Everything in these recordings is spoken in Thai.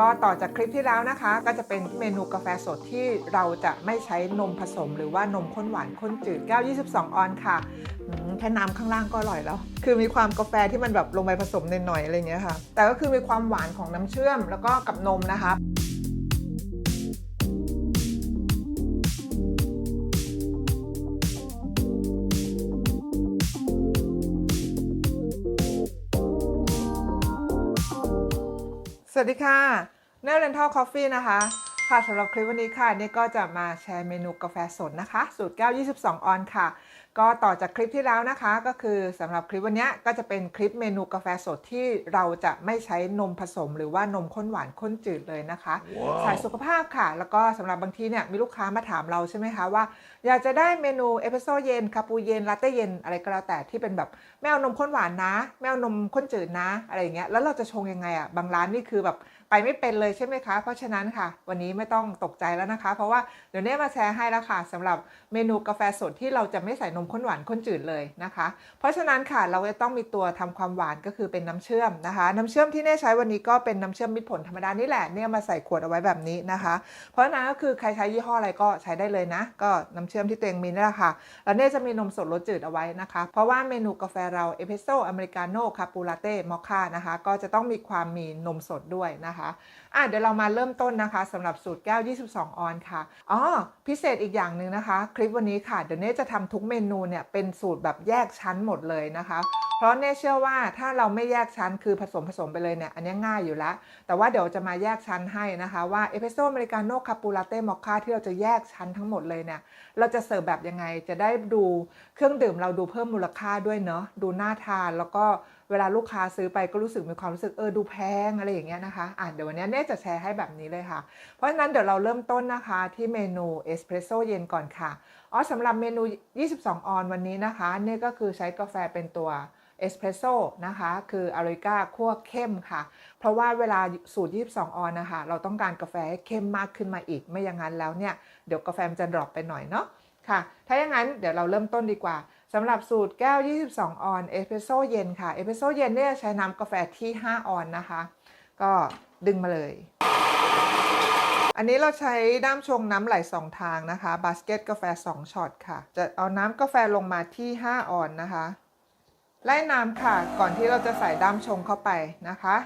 ก็ต่อจากคลิปที่แล้วนะคะ ก็จะเป็นเมนูกาแฟสดที่เราจะไม่ใช้นมผสม หรือว่านมข้นหวานข้นจืดแก้ว 22 ออนค่ะอืมแค่น้ำข้างล่างก็อร่อยแล้ว คือมีความกาแฟที่มันแบบลงไปผสมหน่อยๆอะไรเงี้ยค่ะ แต่ก็คือมีความหวานของน้ำเชื่อมแล้วก็กับนมนะคะ สวัสดีค่ะเนลเรนทัลคอฟฟี่นะคะ ค่ะสำหรับคลิปวันนี้ค่ะ นี่ก็จะมาแชร์เมนูกาแฟสดนะคะ สูตรแก้ว 22 ออนค่ะ ก็ต่อจากคลิปที่แล้วนะคะ ก็คือสำหรับคลิปวันนี้ก็จะเป็นคลิปเมนูกาแฟสดที่เราจะไม่ใช้นมผสม หรือว่านมข้นหวานข้นจืดเลยนะคะสายสุขภาพค่ะ แล้วก็สำหรับบางทีเนี่ยมีลูกค้ามาถามเราใช่ไหมคะว่า อยากจะได้เมนูเอสเปรสโซเย็นคาปูเย็นลาเต้เย็นอะไรก็แล้วแต่ที่เป็นแบบไม่เอานมข้นหวานนะไม่เอานมข้นจืดนะอะไรอย่างเงี้ยแล้วเราจะชงยังไงอะบางร้านนี่คือแบบ ไปไม่เป็นเลยใช่ไหมคะ เพราะฉะนั้นค่ะ วันนี้ไม่ต้องตกใจแล้วนะคะ เพราะว่าเดี๋ยวเน่มาแชร์ให้แล้วค่ะสำหรับเมนูกาแฟสดที่เราจะไม่ใส่นมข้นหวานข้นจืดเลยนะคะ เพราะฉะนั้นค่ะเราจะต้องมีตัวทำความหวานก็คือเป็นน้ำเชื่อมนะคะ น้ำเชื่อมที่เน่ใช้วันนี้ก็เป็นน้ำเชื่อมมิตรผลธรรมดานี่แหละเนี่ยมาใส่ขวดเอาไว้แบบนี้นะคะ เพราะฉะนั้นก็คือใครใช้ยี่ห้ออะไรก็ใช้ได้เลยนะ ก็น้ำเชื่อมที่ตัวเองมีนี่แหละค่ะแล้วเน่จะมีนมสดรสจืดเอาไว้นะคะ เพราะว่าเมนูกาแฟเราเอสเปรสโซ่อเมริกาโน่คาปูลาเต้มอคค่านะคะ ก็จะต้องมีความมีนมสดด้วยนะคะอะเดี๋ยวเรามาเริ่มต้นนะคะสำหรับสูตรแก้ว 22 ออนค่ะอ๋อพิเศษอีกอย่างหนึ่งนะคะ คลิปวันนี้ค่ะ เดี๋ยวเน่จะทำทุกเมนูเนี่ยเป็นสูตรแบบแยกชั้นหมดเลยนะคะเพราะเน่เชื่อว่าถ้าเราไม่แยกชั้นคือผสมผสมไปเลยเนี่ยอันนี้ง่ายอยู่แล้ว แต่ว่าเดี๋ยวจะมาแยกชั้นให้นะคะ ว่าเอสเปรสโซ่อเมริกาโน่คาปูลาเต้มอคค่าที่เราจะแยกชั้นทั้งหมดเลยเนี่ยเราจะเสิร์ฟแบบยังไงจะได้ดูเครื่องดื่มเราดูเพิ่มมูลค่าด้วยเนาะดูน่าทานแล้วก็ เวลาลูกค้าซื้อไปก็รู้สึกมีความรู้สึกเออดูแพงอะไรอย่างเงี้ยนะคะอะเดี๋ยววันนี้เน่จะแชร์ให้แบบนี้เลยค่ะ เพราะฉะนั้นเดี๋ยวเราเริ่มต้นนะคะที่เมนูเอสเปรสโซ่เย็นก่อนค่ะอ๋อสำหรับเมนู 22 ออนวันนี้นะคะเน่ก็คือใช้กาแฟเป็นตัวเอสเปรสโซ่นะคะคืออาริกาคั่วเข้มค่ะ เพราะว่าเวลาสูตร 22 ออนนะคะ เราต้องการกาแฟให้เข้มมากขึ้นมาอีก ไม่อย่างนั้นแล้วเนี่ย เดี๋ยวกาแฟมันจะดรอปไปหน่อยเนาะค่ะ ถ้าอย่างนั้นเดี๋ยวเราเริ่มต้นดีกว่า สำหรับสูตรแก้ว 22 ออนเอสเปรสโซเย็นค่ะ เอสเปรสโซเย็นเนี่ยใช้น้ำกาแฟที่ 5 ออนนะคะ ก็ดึงมาเลย อันนี้เราใช้ด้ามชงน้ำไหลสองทางนะคะ บาสเกตกาแฟ 2 ช็อตค่ะ จะเอาน้ำกาแฟลงมาที่ 5 ออนนะคะ ไล่น้ำค่ะ ก่อนที่เราจะใส่ด้ามชงเข้าไปนะคะ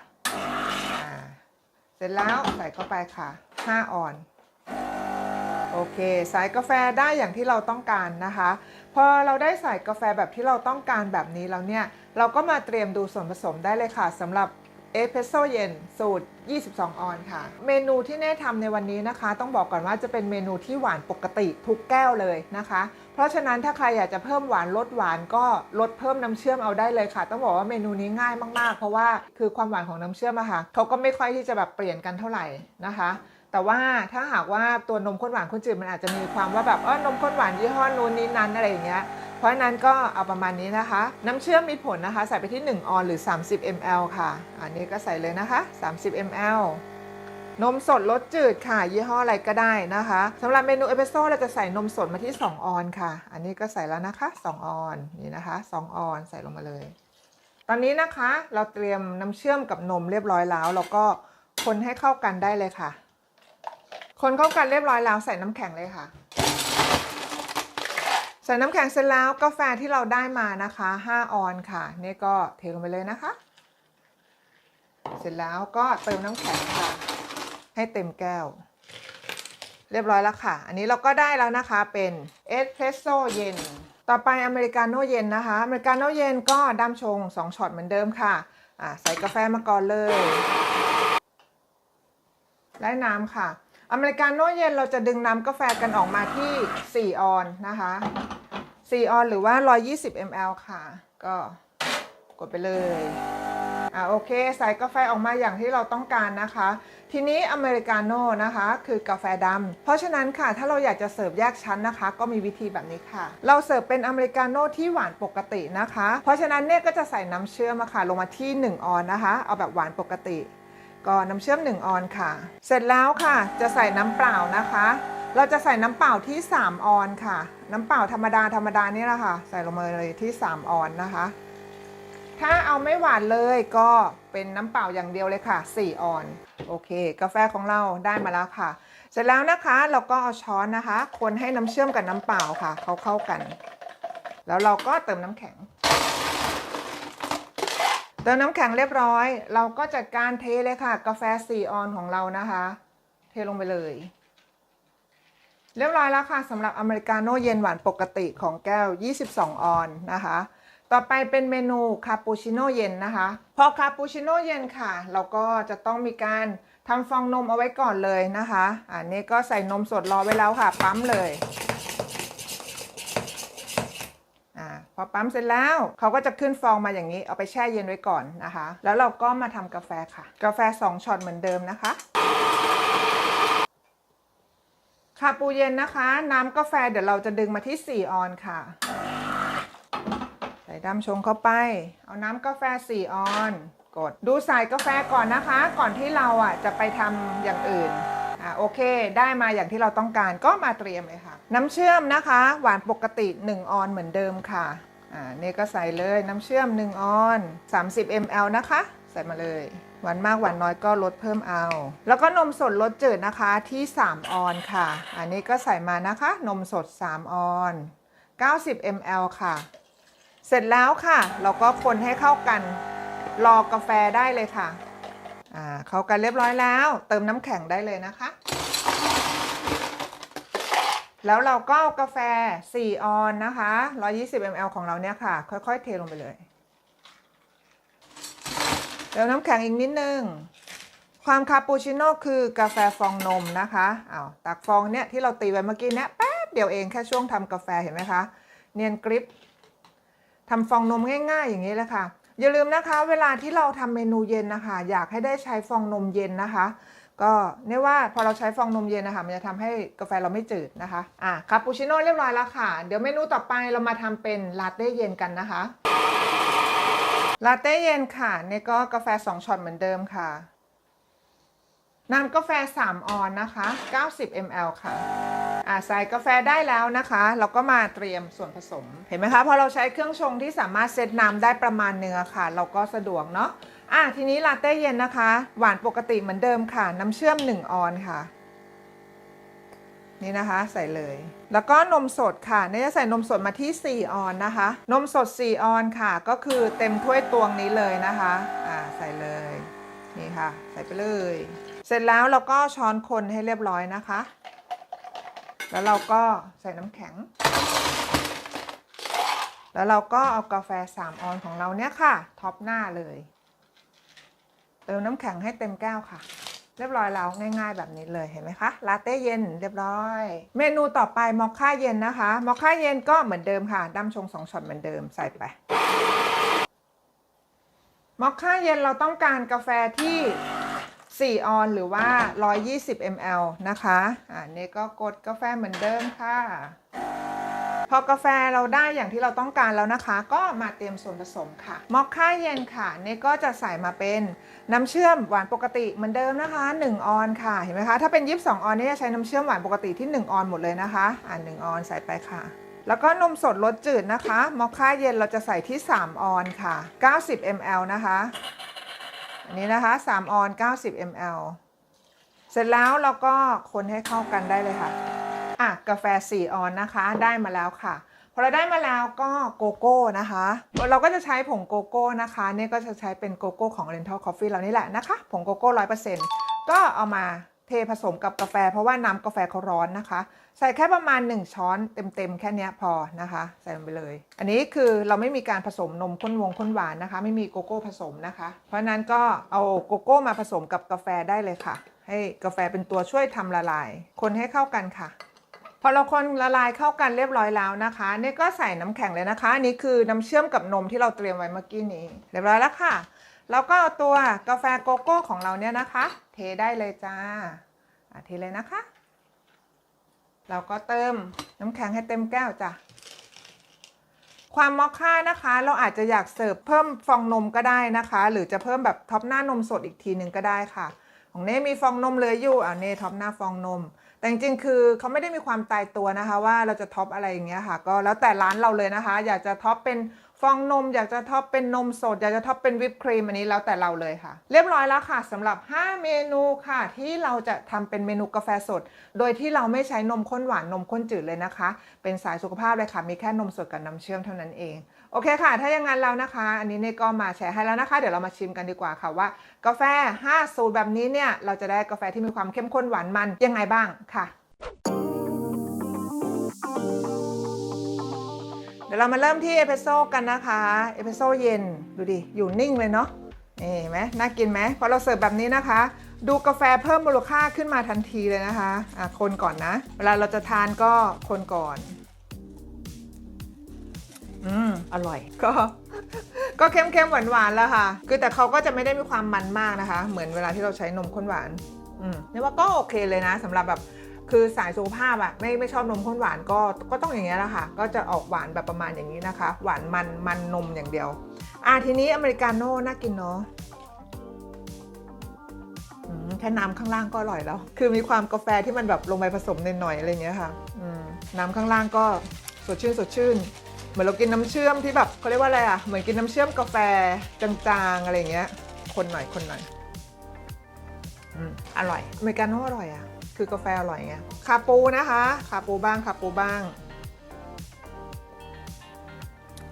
เสร็จแล้วใส่เข้าไปค่ะ 5 ออน โอเคใส่กาแฟได้อย่างที่เราต้องการนะคะ พอเราได้ใส่กาแฟแบบที่เราต้องการแบบนี้แล้วเนี่ย เราก็มาเตรียมดูส่วนผสมได้เลยค่ะสำหรับเอสเปรสโซเย็นสูตร 22 ออนค่ะ เมนูที่เน่ทำในวันนี้นะคะ ต้องบอกก่อนว่าจะเป็นเมนูที่หวานปกติทุกแก้วเลยนะคะ เพราะฉะนั้นถ้าใครอยากจะเพิ่มหวานลดหวานก็ลดเพิ่มน้ำเชื่อมเอาได้เลยค่ะ ต้องบอกว่าเมนูนี้ง่ายมากๆ เพราะว่าคือความหวานของน้ำเชื่อมอะค่ะเขาก็ไม่ค่อยที่จะแบบเปลี่ยนกันเท่าไหร่นะคะ แต่ว่าถ้าหากว่าตัวนมข้นหวานข้นจืดมันอาจจะมีความว่าแบบเออนมข้นหวานยี่ห้อนู้นนี้นั้นอะไรอย่างเงี้ยเพราะฉะนั้นก็เอาประมาณนี้นะคะ น้ำเชื่อมมีผลนะคะ ใส่ไปที่ 1 ออนหรือ 30 ml ค่ะ อันนี้ก็ใส่เลยนะคะ 30 ml นมสดรสจืดค่ะ ยี่ห้ออะไรก็ได้นะคะสำหรับเมนูเอสเปรสโซ่เราจะใส่นมสดมาที่ 2 ออนค่ะ อันนี้ก็ใส่แล้วนะคะ 2 ออนนี่นะคะ 2 ออนใส่ลงมาเลย ตอนนี้นะคะเราเตรียมน้ำเชื่อมกับนมเรียบร้อยแล้ว แล้วก็คนให้เข้ากันได้เลยค่ะ คนเข้ากันเรียบร้อยแล้วใส่น้ำแข็งเลยค่ะ ใส่น้ำแข็งเสร็จแล้วกาแฟที่เราได้มานะคะ 5 ออนค่ะ นี่ก็เทลงไปเลยนะคะ เสร็จแล้วก็เติมน้ำแข็งค่ะ ให้เต็มแก้ว เรียบร้อยแล้วค่ะ อันนี้เราก็ได้แล้วนะคะเป็นเอสเพรสโซเย็นต่อไปอเมริกาโน่เย็นนะคะ อเมริกาโน่เย็นก็ดำชง 2ช็อตเหมือนเดิมค่ะใส่กาแฟมาก่อนเลยได้น้ำค่ะ อเมริกาโน่เย็นเราจะดึงน้ำกาแฟกันออกมาที่ 4 ออนนะคะ 4 ออนหรือว่า 120 ml ค่ะ ก็กดไปเลย อ่าโอเค ใส่กาแฟออกมาอย่างที่เราต้องการนะคะ ทีนี้อเมริกาโน่นะคะ คือกาแฟดำ เพราะฉะนั้นค่ะ ถ้าเราอยากจะเสิร์ฟแยกชั้นนะคะ ก็มีวิธีแบบนี้ค่ะ เราเสิร์ฟเป็นอเมริกาโน่ที่หวานปกตินะคะ เพราะฉะนั้นเนี่ยก็จะใส่น้ำเชื่อมค่ะ ลงมาที่ 1 ออนนะคะ เอาแบบหวานปกติ ก็น้ำเชื่อม 1 ออนค่ะ เสร็จแล้วค่ะ จะใส่น้ำเปล่านะคะ เราจะใส่น้ำเปล่าที่ 3 ออนค่ะ น้ำเปล่าธรรมดาธรรมดานี่แหละค่ะ ใส่ลงมาเลยที่ 3 ออนนะคะ ถ้าเอาไม่หวานเลยก็เป็นน้ำเปล่าอย่างเดียวเลยค่ะ 4 ออน โอเค กาแฟของเราได้มาแล้วค่ะ เสร็จแล้วนะคะเราก็เอาช้อนนะคะ คนให้น้ำเชื่อมกับน้ำเปล่าค่ะ เขาเข้ากัน แล้วเราก็เติมน้ำแข็ง เติมน้ำแข็งเรียบร้อย เราก็จัดการเทเลยค่ะ กาแฟ4ออนของเรานะคะ เทลงไปเลย เรียบร้อยแล้วค่ะสำหรับอเมริกาโน่เย็นหวานปกติของแก้ว 22 ออนนะคะ ต่อไปเป็นเมนูคาปูชิโน่เย็นนะคะ พอคาปูชิโน่เย็นค่ะ เราก็จะต้องมีการทำฟองนมเอาไว้ก่อนเลยนะคะ อันนี้ก็ใส่นมสดรอไว้แล้วค่ะ ปั๊มเลยอา พอปั๊มเสร็จแล้วเขาก็จะขึ้นฟองมาอย่างนี้ เอาไปแช่เย็นไว้ก่อนนะคะ แล้วเราก็มาทำกาแฟค่ะ กาแฟ 2ช็อตเหมือนเดิมนะคะคาปูเย็นนะคะ น้ำกาแฟเดี๋ยวเราจะดึงมาที่ 4 ออนค่ะ ใส่ดำชงเข้าไป เอาน้ำกาแฟ 4 ออน กดดูสายกาแฟก่อนนะคะ ก่อนที่เราอะจะไปทำอย่างอื่นอ่าโอเค ได้มาอย่างที่เราต้องการก็มาเตรียมเลยค่ะ น้ำเชื่อมนะคะ หวานปกติ 1 ออนเหมือนเดิมค่ะ อ่านี่ก็ใส่เลยน้ำเชื่อม 1 ออน 30 ml นะคะ ใส่มาเลยหวานมากหวานน้อยก็ลดเพิ่มเอา แล้วก็นมสดลดจืดนะคะที่ 3 ออนค่ะ อันนี้ก็ใส่มานะคะ นมสด 3 ออน 90 ml ค่ะ เสร็จแล้วค่ะ เราก็คนให้เข้ากัน รอกาแฟได้เลยค่ะ อ่า เข้ากันเรียบร้อยแล้ว เติมน้ำแข็งได้เลยนะคะ แล้วเราก็เอากาแฟ 4 ออนนะคะ 120 ml ของเราเนี่ยค่ะ ค่อยๆ เทลงไปเลย เติมน้ำแข็งอีกนิดนึง ความคาปูชิโน่คือกาแฟฟองนมนะคะอ้าวตักฟองเนี่ยที่เราตีไว้เมื่อกี้เนี่ยแป๊บเดียวเองแค่ช่วงทำกาแฟเห็นไหมคะ เนียนกริบทำฟองนมง่าย ๆ อย่างนี้แหละค่ะอย่าลืมนะคะ เวลาที่เราทำเมนูเย็นนะคะ อยากให้ได้ใช้ฟองนมเย็นนะคะ ก็เนี่ยว่าพอเราใช้ฟองนมเย็นนะคะมันจะทำให้กาแฟเราไม่จืดนะคะอะคาปูชิโน่เรียบร้อยแล้วค่ะ เดี๋ยวเมนูต่อไปเรามาทำเป็นลาเต้เย็นกันนะคะลาเต้เย็นค่ะเนี่ยก็กาแฟ 2ช็อตเหมือนเดิมค่ะน้ำกาแฟ 3 ออนนะคะ 90 ml ค่ะอ่าใส่กาแฟได้แล้วนะคะ เราก็มาเตรียมส่วนผสม เห็นไหมคะพอเราใช้เครื่องชงที่สามารถเซตน้ำได้ประมาณเนื้อค่ะ เราก็สะดวกเนาะ อะทีนี้ลาเต้เย็นนะคะ หวานปกติเหมือนเดิมค่ะ น้ำเชื่อม 1 ออนค่ะ นี่นะคะใส่เลย แล้วก็นมสดค่ะเนี่ยจะใส่นมสดมาที่ 4 ออนนะคะ นมสด 4 ออนค่ะ ก็คือเต็มถ้วยตวงนี้เลยนะคะอ่าใส่เลยนี่ค่ะ ใส่ไปเลย เสร็จแล้วเราก็ช้อนคนให้เรียบร้อยนะคะ แล้วเราก็ใส่น้ำแข็ง แล้วเราก็เอากาแฟ 3 ออนของเราเนี่ยค่ะ ท็อปหน้าเลย เติมน้ำแข็งให้เต็มแก้วค่ะ เรียบร้อยแล้วง่าย ๆ แบบนี้เลยเห็นไหมคะลาเต้เย็นเรียบร้อย เมนูต่อไปมอคค่าเย็นนะคะมอคค่าเย็นก็เหมือนเดิมค่ะดั้มชง2ช็อตเหมือนเดิมใส่ไปมอคค่าเย็นเราต้องการกาแฟที่ 4 ออนหรือว่า 120 ml นะคะ อ่านี่ก็กดกาแฟเหมือนเดิมค่ะ พอกาแฟเราได้อย่างที่เราต้องการแล้วนะคะ ก็มาเตรียมส่วนผสมค่ะมอคค่าเย็นค่ะนี่ก็จะใส่มาเป็นน้ำเชื่อมหวานปกติเหมือนเดิมนะคะ 1 ออนค่ะเห็นไหมคะถ้าเป็น 22 ออนนี่จะใช้น้ำเชื่อมหวานปกติที่ 1 ออนหมดเลยนะคะอ่า1ออนใส่ไปค่ะแล้วก็นมสดรสจืดนะคะ มอคค่าเย็นเราจะใส่ที่ 3 ออนค่ะ 90 ml นะคะ อันนี้นะคะ 3 ออน 90 ml เสร็จแล้วเราก็คนให้เข้ากันได้เลยค่ะ อะกาแฟ4ออนนะคะ ได้มาแล้วค่ะพอเราได้มาแล้วก็โกโก้นะคะ เราก็จะใช้ผงโกโก้นะคะเนี่ยก็จะใช้เป็นโกโก้ของ Oriental Coffee เรานี่แหละนะคะ ผงโกโก้ร้อยเปอร์เซ็นต์ก็เอามาเทผสมกับกาแฟ เพราะว่าน้ำกาแฟเขาร้อนนะคะ ใส่แค่ประมาณ 1 ช้อนเต็มๆ แค่นี้พอนะคะ ใส่ลงไปเลย อันนี้คือเราไม่มีการผสมนมข้นวงข้นหวานนะคะ ไม่มีโกโก้ผสมนะคะ เพราะนั้นก็เอาโกโก้มาผสมกับกาแฟได้เลยค่ะ ให้กาแฟเป็นตัวช่วยทำละลาย คนให้เข้ากันค่ะ อเราคนละลายเข้ากันเรียบร้อยแล้วนะคะนี่ก็ใส่น้ำแข็งเลยนะคะอันนี่คือน้ำเชื่อมกับนมที่เราเตรียมไว้เมื่อกี้นี้ เรียบร้อยแล้วค่ะ แล้วก็เอาตัวกาแฟโกโก้ของเราเนี่ยนะคะ เทได้เลยจ้าเทเลยนะคะ เราก็เติมน้ำแข็งให้เต็มแก้วจ้ะความมอคค่านะคะ เราอาจจะอยากเสิร์ฟเพิ่มฟองนมก็ได้นะคะ หรือจะเพิ่มแบบท็อปหน้านมสดอีกทีหนึ่งก็ได้ค่ะ ของเน่มีฟองนมเหลืออยู่อะเน่ท็อปหน้าฟองนม แต่จริงๆ คือเขาไม่ได้มีความตายตัวนะคะว่าเราจะท็อปอะไรอย่างเงี้ยค่ะ ก็แล้วแต่ร้านเราเลยนะคะ อยากจะท็อปเป็นฟองนม อยากจะท็อปเป็นนมสด อยากจะท็อปเป็นวิปครีมอันนี้แล้วแต่เราเลยค่ะ เรียบร้อยแล้วค่ะสำหรับ 5 เมนูค่ะ ที่เราจะทำเป็นเมนูกาแฟสด โดยที่เราไม่ใช้นมข้นหวานนมข้นจืดเลยนะคะ เป็นสายสุขภาพเลยค่ะมีแค่นมสดกับน้ำเชื่อมเท่านั้นเอง โอเคค่ะ ถ้าอย่างนั้นแล้วนะคะ อันนี้เนี่ยก็มาแชร์ให้แล้วนะคะ เดี๋ยวเรามาชิมกันดีกว่าค่ะว่า กาแฟ 5 สูตรแบบนี้เนี่ยเราจะได้กาแฟที่มีความเข้มข้นหวานมันยังไงบ้างค่ะเดี๋ยวเรามาเริ่มที่เอสเปรสโซ่กันนะคะเอสเปรสโซ่เย็นดูดิอยู่นิ่งเลยเนาะนี่เห็นไหมน่ากินไหมพอเราเสิร์ฟแบบนี้นะคะ ดูกาแฟเพิ่มมูลค่าขึ้นมาทันทีเลยนะคะอะคนก่อนนะ เวลาเราจะทานก็คนก่อน อืมอร่อย ก็ก็เค็มๆหวานๆแล้วค่ะ คือแต่เขาก็จะไม่ได้มีความมันมากนะคะ เหมือนเวลาที่เราใช้นมข้นหวาน อืมนี่ว่าก็โอเคเลยนะสำหรับแบบคือสายสุขภาพอะไม่ไม่ชอบนมข้นหวานก็ก็ต้องอย่างเงี้ยแหละค่ะ ก็จะออกหวานแบบประมาณอย่างนี้นะคะ หวานมันมันนมอย่างเดียว อะทีนี้อเมริกาโน่น่ากินเนาะอืมแค่น้ำข้างล่างก็อร่อยแล้ว คือมีความกาแฟที่มันแบบลงไปผสมนหน่อยๆอะไรเงี้ยค่ะอืมน้ำข้างล่างก็สดชื่นสดชื่น เหมือนเรากินน้ำเชื่อมที่แบบเขาเรียกว่าอะไรอะ เหมือนกินน้ำเชื่อมกาแฟจางๆอะไรเงี้ย คนหน่อยคนหน่อยอืมอร่อยอเมริกาโน่อร่อยอะ คือกาแฟอร่อยไงคาปูนะคะคาปูบ้างคาปูบ้าง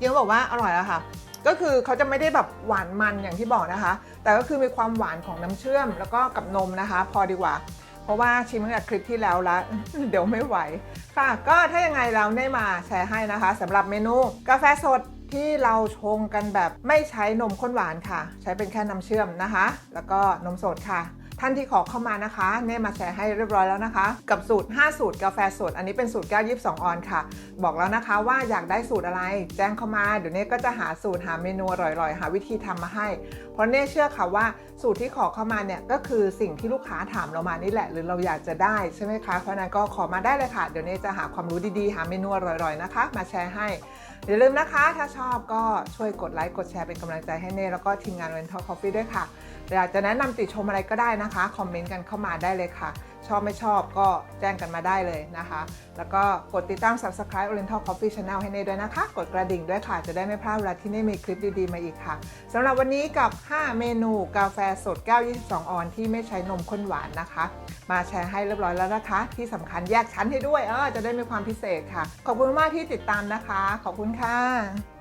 ยังบอกว่าอร่อยอะค่ะ ก็คือเขาจะไม่ได้แบบหวานมันอย่างที่บอกนะคะ แต่ก็คือมีความหวานของน้ำเชื่อมแล้วก็กับนมนะคะ พอดีกว่า เพราะว่าชิมตั้งแต่คลิปที่แล้วละเดี๋ยวไม่ไหว ค่ะ ก็ถ้ายังไงเราได้มาแชร์ให้นะคะสำหรับเมนูกาแฟสดที่เราชงกันแบบไม่ใช้นมข้นหวานค่ะ ใช้เป็นแค่น้ำเชื่อมนะคะ แล้วก็นมสดค่ะ ท่านที่ขอเข้ามานะคะเน่มาแชร์ให้เรียบร้อยแล้วนะคะ กับสูตร 5 สูตรกาแฟสดอันนี้เป็นสูตร9 22 ออนค่ะ บอกแล้วนะคะว่าอยากได้สูตรอะไร แจ้งเข้ามาเดี๋ยวเน่ก็จะหาสูตรหาเมนูอร่อยๆ หาวิธีทำมาให้ เพราะเน่เชื่อค่ะว่าสูตรที่ขอเข้ามาเนี่ยก็คือสิ่งที่ลูกค้าถามเรามานี่แหละ หรือเราอยากจะได้ใช่ไหมคะเพราะฉะนั้นก็ขอมาได้เลยค่ะเดี๋ยวเน่จะหาความรู้ดีๆ หาเมนูอร่อยๆนะคะ มาแชร์ให้อย่าลืมนะคะ ถ้าชอบก็ช่วยกดไลค์ กดแชร์เป็นกำลังใจให้เน่แล้วก็ทีมงาน Rental Coffee ด้วยค่ะ อยากจะแนะนำติชมอะไรก็ได้นะคะ คอมเมนต์กันเข้ามาได้เลยค่ะ ชอบไม่ชอบก็แจ้งกันมาได้เลยนะคะ แล้วก็กดติดตาม Subscribe Oriental Coffee Channel ให้เนด้วยนะคะ กดกระดิ่งด้วยค่ะ จะได้ไม่พลาดเวลาที่เนมีคลิปดีๆ มาอีกค่ะสำหรับวันนี้กับ 5 เมนูกาแฟสด922 ออนที่ไม่ใช้นมข้นหวานนะคะ มาแชร์ให้เรียบร้อยแล้วนะคะ ที่สำคัญแยกชั้นให้ด้วยเออจะได้มีความพิเศษค่ะ ขอบคุณมากที่ติดตามนะคะ ขอบคุณค่ะ